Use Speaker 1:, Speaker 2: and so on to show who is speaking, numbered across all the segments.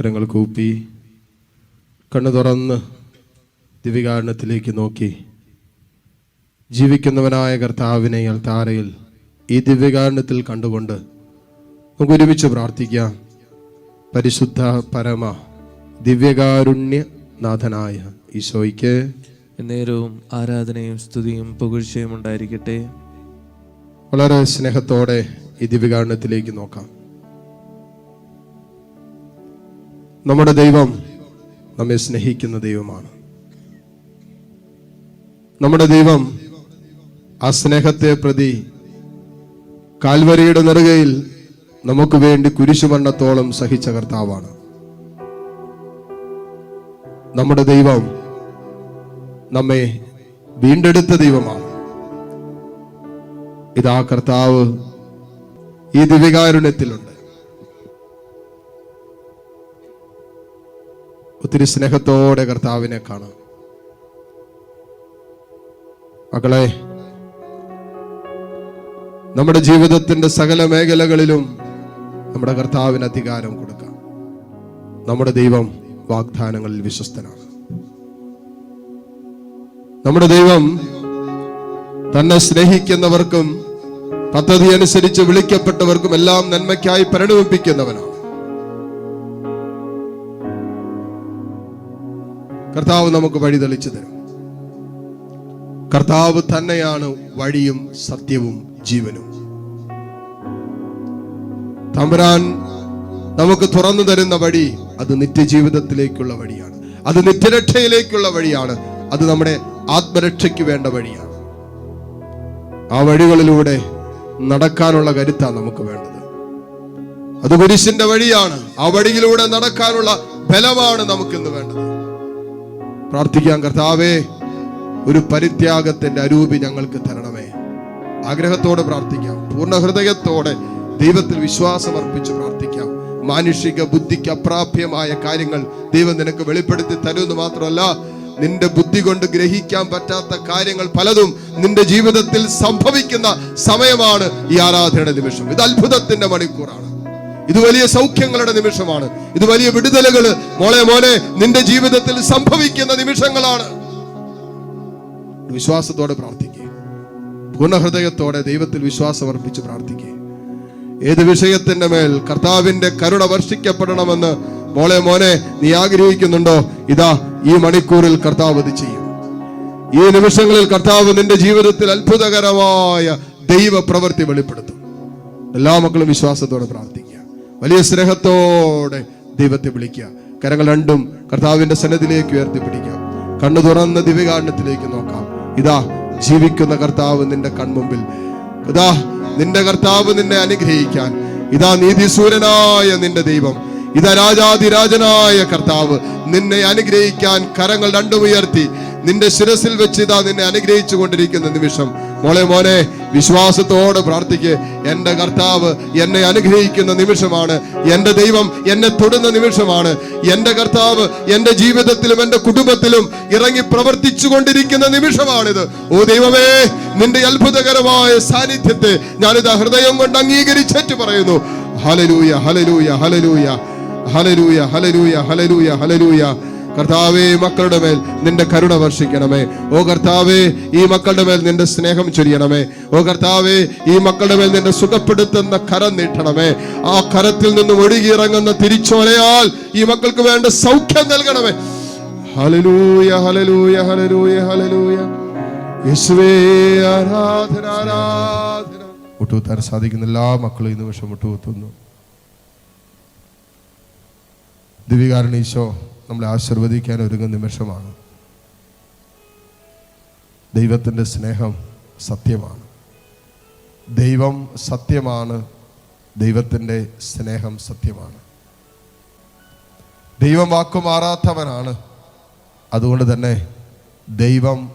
Speaker 1: കരങ്ങൾ കൂപ്പി കണ്ണു തുറന്ന് ദിവികാരണത്തിലേക്ക് നോക്കി. ജീവിക്കുന്നവനായ കർത്താവിനെ അൽത്താരയിൽ ഈ ദിവ്യകാരണത്തിൽ കണ്ടുകൊണ്ട് നമുക്ക് ഒരുമിച്ച് പ്രാർത്ഥിക്കാം. പരിശുദ്ധ പരമ ദിവ്യകാരുണ്യ നാഥനായ ഈശോയ്ക്ക്
Speaker 2: നേരവും ആരാധനയും സ്തുതിയും പുകഴ്ചയും ഉണ്ടായിരിക്കട്ടെ.
Speaker 1: വളരെ സ്നേഹത്തോടെ ഈ ദിവ്യകാരണത്തിലേക്ക് നോക്കാം. നമ്മുടെ ദൈവം നമ്മെ സ്നേഹിക്കുന്ന ദൈവമാണ്. നമ്മുടെ ദൈവം ആ സ്നേഹത്തെ പ്രതി കാൽവരിയുടെ നെറുകയിൽ നമുക്ക് വേണ്ടി കുരിശുമണ്ണത്തോളം സഹിച്ച കർത്താവാണ്. നമ്മുടെ ദൈവം നമ്മെ വീണ്ടെടുത്ത ദൈവമാണ്. ഇതാ കർത്താവ് ഈ ദിവ്യകാരുണ്യത്തിലുണ്ട്. ഒത്തിരി സ്നേഹത്തോടെ കർത്താവിനെ കാണാം. മക്കളെ നമ്മുടെ ജീവിതത്തിന്റെ സകല മേഖലകളിലും നമ്മുടെ കർത്താവിന് അധികാരം കൊടുക്കാം. നമ്മുടെ ദൈവം വാഗ്ദാനങ്ങളിൽ വിശ്വസ്തനാണ്. നമ്മുടെ ദൈവം തന്നെ സ്നേഹിക്കുന്നവർക്കും പദ്ധതി അനുസരിച്ച് വിളിക്കപ്പെട്ടവർക്കും എല്ലാം നന്മയ്ക്കായി പരിണമിപ്പിക്കുന്നവനാണ്. കർത്താവ് നമുക്ക് വഴി തെളിച്ചു തരും. കർത്താവ് തന്നെയാണ് വഴിയും സത്യവും ജീവനും. തമ്പുരാൻ നമുക്ക് തുറന്നു തരുന്ന വഴി അത് നിത്യജീവിതത്തിലേക്കുള്ള വഴിയാണ്. അത് നിത്യരക്ഷയിലേക്കുള്ള വഴിയാണ്. അത് നമ്മുടെ ആത്മരക്ഷയ്ക്ക് വേണ്ട വഴിയാണ്. ആ വഴികളിലൂടെ നടക്കാനുള്ള കരുത്താണ് നമുക്ക് വേണ്ടത്. അത് കുരിശിന്റെ വഴിയാണ്. ആ വഴിയിലൂടെ നടക്കാനുള്ള ബലമാണ് നമുക്കിന്ന് വേണ്ടത്. പ്രാർത്ഥിക്കാം കർത്താവേ ഒരു പരിത്യാഗത്തിന്റെ അരൂപി ഞങ്ങൾക്ക് തരണമേ. ആഗ്രഹത്തോടെ പ്രാർത്ഥിക്കാം പൂർണ ഹൃദയത്തോടെ ദൈവത്തിൽ വിശ്വാസം അർപ്പിച്ച് പ്രാർത്ഥിക്കാം. മാനുഷിക ബുദ്ധിക്ക് അപ്രാപ്യമായ കാര്യങ്ങൾ ദൈവം നിനക്ക് വെളിപ്പെടുത്തി തരുമെന്ന് മാത്രമല്ല നിന്റെ ബുദ്ധി കൊണ്ട് ഗ്രഹിക്കാൻ പറ്റാത്ത കാര്യങ്ങൾ പലതും നിന്റെ ജീവിതത്തിൽ സംഭവിക്കുന്ന സമയമാണ് ഈ ആരാധന നിമിഷം. ഇത് അത്ഭുതത്തിന്റെ മണിക്കൂറാണ്. ഇത് വലിയ സൗഖ്യങ്ങളുടെ നിമിഷമാണ്. ഇത് വലിയ വിടുതലുകൾ. മോളെ മോനെ നിന്റെ ജീവിതത്തിൽ സംഭവിക്കുന്ന നിമിഷങ്ങളാണ്. വിശ്വാസത്തോടെ പ്രാർത്ഥിക്കുക പൂർണഹൃദയത്തോടെ ദൈവത്തിൽ വിശ്വാസം അർപ്പിച്ച് പ്രാർത്ഥിക്കുക ഏത് വിഷയത്തിന്റെ മേൽ കർത്താവിന്റെ കരുണ വർഷിക്കപ്പെടണമെന്ന് മോളെ മോനെ നീ ആഗ്രഹിക്കുന്നുണ്ടോ? ഇതാ ഈ മണിക്കൂറിൽ കർത്താവ് ഇത് ചെയ്യും. ഈ നിമിഷങ്ങളിൽ കർത്താവ് നിന്റെ ജീവിതത്തിൽ അത്ഭുതകരമായ ദൈവ പ്രവൃത്തി വെളിപ്പെടുത്തും. എല്ലാ മക്കളും വിശ്വാസത്തോടെ പ്രാർത്ഥിക്കുക വലിയ സ്നേഹത്തോടെ ദൈവത്തെ വിളിക്കുക. കരങ്ങൾ രണ്ടും കർത്താവിന്റെ സന്നദ്ധിയിലേക്ക് ഉയർത്തിപ്പിടിക്കാം കണ്ണു തുറന്ന ദിവ്യകാരണത്തിലേക്ക് നോക്കാം. ഇതാ ജീവിക്കുന്ന കർത്താവ് നിന്റെ കൺമുമ്പിൽ. ഇതാ നിന്റെ കർത്താവ് നിന്നെ അനുഗ്രഹിക്കാൻ. ഇതാ നീതിസൂരനായ നിന്റെ ദൈവം. ഇതാ രാജാതിരാജനായ കർത്താവ് നിന്നെ അനുഗ്രഹിക്കാൻ കരങ്ങൾ രണ്ടും ഉയർത്തി. നിന്റെ ശിരസിൽ വെച്ച് ഇതാ നിന്നെ അനുഗ്രഹിച്ചു കൊണ്ടിരിക്കുന്ന നിമിഷം മോളെ മോനെ വിശ്വാസത്തോടെ പ്രാർത്ഥിക്ക്. എന്റെ കർത്താവ് എന്നെ അനുഗ്രഹിക്കുന്ന നിമിഷമാണ്. എന്റെ ദൈവം എന്നെ തൊടുന്ന നിമിഷമാണ്. എന്റെ കർത്താവ് എന്റെ ജീവിതത്തിലും എന്റെ കുടുംബത്തിലും ഇറങ്ങി പ്രവർത്തിച്ചു കൊണ്ടിരിക്കുന്ന നിമിഷമാണിത്. ഓ ദൈവമേ നിന്റെ അത്ഭുതകരമായ സാന്നിധ്യത്തെ ഞാനിത് ഹൃദയം കൊണ്ട് അംഗീകരിച്ചേറ്റ് പറയുന്നു. ഹലലൂയ ഹലലൂയ ഹലലൂയ ഹലലൂയ ഹലലൂയ ഹലലൂയ ഹലലൂയ കർത്താവേ മക്കളുടെ മേൽ നിന്റെ കരുണ വർഷിക്കണമേ. ഓ കർത്താവേ ഈ മക്കളുടെ മേൽ നിന്റെ സ്നേഹം ചൊരിയണമേ. ഓ കർത്താവേ ഈ മക്കളുടെ മേൽ നിന്റെ സുഖപ്പെടുത്തുന്ന കരം നീട്ടണമേ. ആ കരത്തിൽ നിന്നും ഒഴുകിയിറങ്ങുന്ന തിരിച്ചോലയാൽ ഈ മക്കൾക്ക് വേണ്ട സൗഖ്യം നൽകണമേ. ഹലലൂയ ഹലലൂയ ഹലലൂയ ഹലലൂയ യേശുവേ ആരാധന ആരാധന. സാധിക്കുന്ന എല്ലാ മക്കളും ഈ നിമിഷം മുട്ടുകുത്തുന്നു ദിവികാരണ ഈശോ നമ്മളെ ആശീർവദിക്കാൻ ഒരുങ്ങുന്ന നിമിഷമാണ്. ദൈവത്തിന്റെ സ്നേഹം സത്യമാണ്. ദൈവം സത്യമാണ് ദൈവത്തിന്റെ സ്നേഹം സത്യമാണ്. ദൈവം വാക്കുമാറാത്തവനാണ് അതുകൊണ്ട് തന്നെ ദൈവം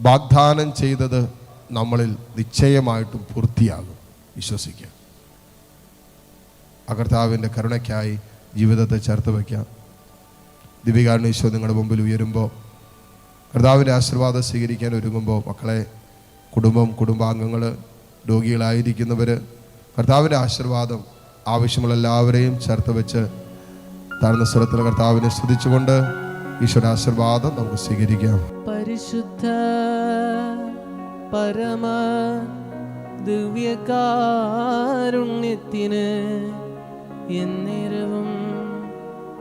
Speaker 1: വാഗ്ദാനം ചെയ്തത് നമ്മളിൽ നിശ്ചയമായിട്ടും പൂർത്തിയാകും. വിശ്വസിക്കുക ആ കർത്താവിന്റെ കരുണയ്ക്കായി ജീവിതത്തെ ചേർത്ത് വയ്ക്കാം. ദിവികാരണ നിങ്ങളുടെ മുമ്പിൽ ഉയരുമ്പോൾ കർത്താവിന്റെ ആശീർവാദം സ്വീകരിക്കാൻ ഒരുങ്ങുമ്പോൾ മക്കളെ കുടുംബം കുടുംബാംഗങ്ങൾ രോഗികളായിരിക്കുന്നവർ കർത്താവിന്റെ ആശീർവാദം ആവശ്യമുള്ള എല്ലാവരെയും ചേർത്ത് വെച്ച് താഴ്ന്ന സ്വരത്തിൽ കർത്താവിനെ സ്തുതിച്ചുകൊണ്ട് ഈശ്വര ആശീർവാദം നമുക്ക് സ്വീകരിക്കാം.
Speaker 2: പരിശുദ്ധ പരമ ദിവ്യകാരുണ്യത്തിന് എന്നിരവും